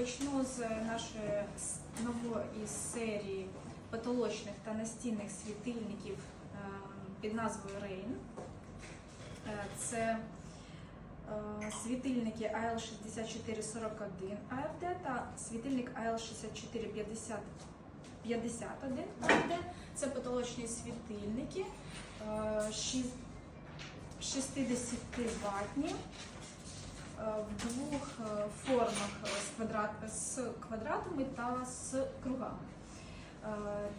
Почну з нашої нової серії потолочних та настінних світильників е, під назвою Rain. Е, Це е, світильники AL6441 AFD та світильник AL6450 51 AFD. Це потолочні світильники е, 60 ватні в двох е, формах е, з, квадрат, з квадратами та з кругами. Е,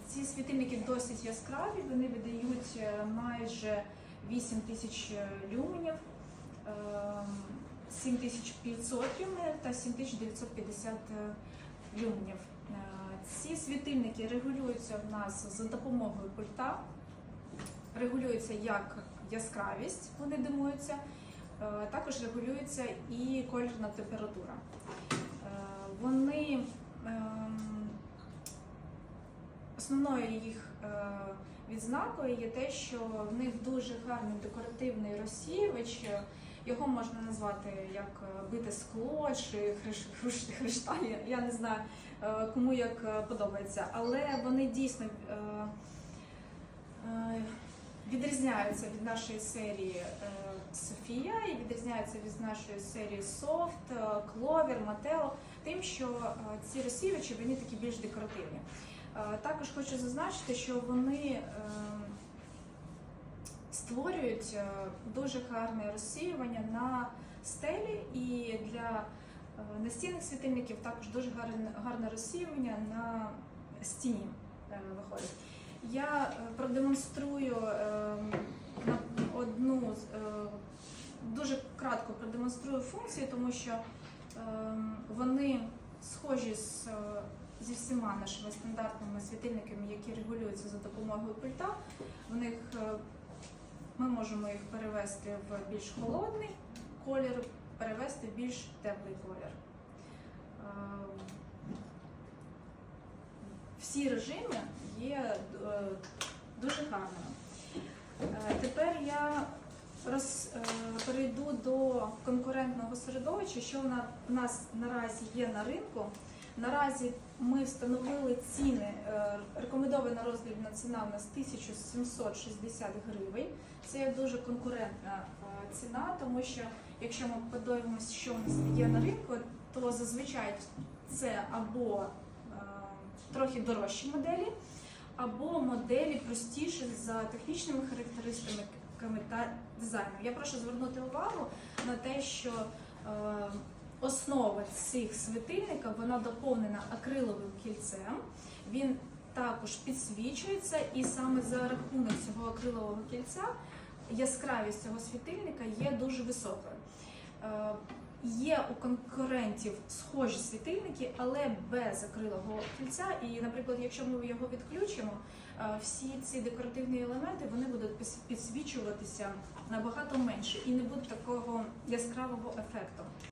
Ці світильники досить яскраві, вони видають е, майже 8 тисяч люменів, е, 7500 люменів та 7950 люменів. Е, Ці світильники регулюються в нас за допомогою пульта, регулюється як яскравість, вони димуються, е, також регулюється і кольорна температура. Е, Вони ем, основною їх е, відзнакою є те, що в них дуже гарний декоративний розсіювач. Його можна назвати як е, бите скло чи хриш- хриш- хришталь, я- не знаю е, кому як е, подобається, але вони дійсно е, е, відрізняються від нашої серії е, Софія і відрізняються від нашої серії е, Кловер, Матео, тим, що е, ці розсіювачі вони такі більш декоративні. Е, Також хочу зазначити, що вони створюють дуже гарне розсіювання на стелі і для настінних світильників також дуже гарне, розсіювання на стіні виходить. Я е, продемонструю е, одну е, дуже кратко продемонструю функції, тому що вони схожі з, зі всіма нашими стандартними світильниками, які регулюються за допомогою пульта. В них ми можемо їх перевести в більш холодний колір, перевести в більш теплий колір. Всі режими є е, дуже гарними. Е, Тепер я роз, е, перейду до конкурентного середовища, що в нас наразі є на ринку. Наразі ми встановили ціни. Рекомендована роздрібна ціна у нас 1760 гривень. Це є дуже конкурентна ціна, тому що якщо ми подивимося, що у нас є на ринку, то зазвичай це або трохи дорожчі моделі, або моделі простіші за технічними характеристиками та дизайном. Я прошу звернути увагу на те, що е, основа цих світильника вона доповнена акриловим кільцем. Він також підсвічується, і саме за рахунок цього акрилового кільця яскравість цього світильника є дуже високою. Є у конкурентів схожі світильники, але без закрилого кільця. І, наприклад, якщо ми його відключимо, е, всі ці декоративні елементи вони будуть підсвічуватися набагато менше і не буде такого яскравого ефекту.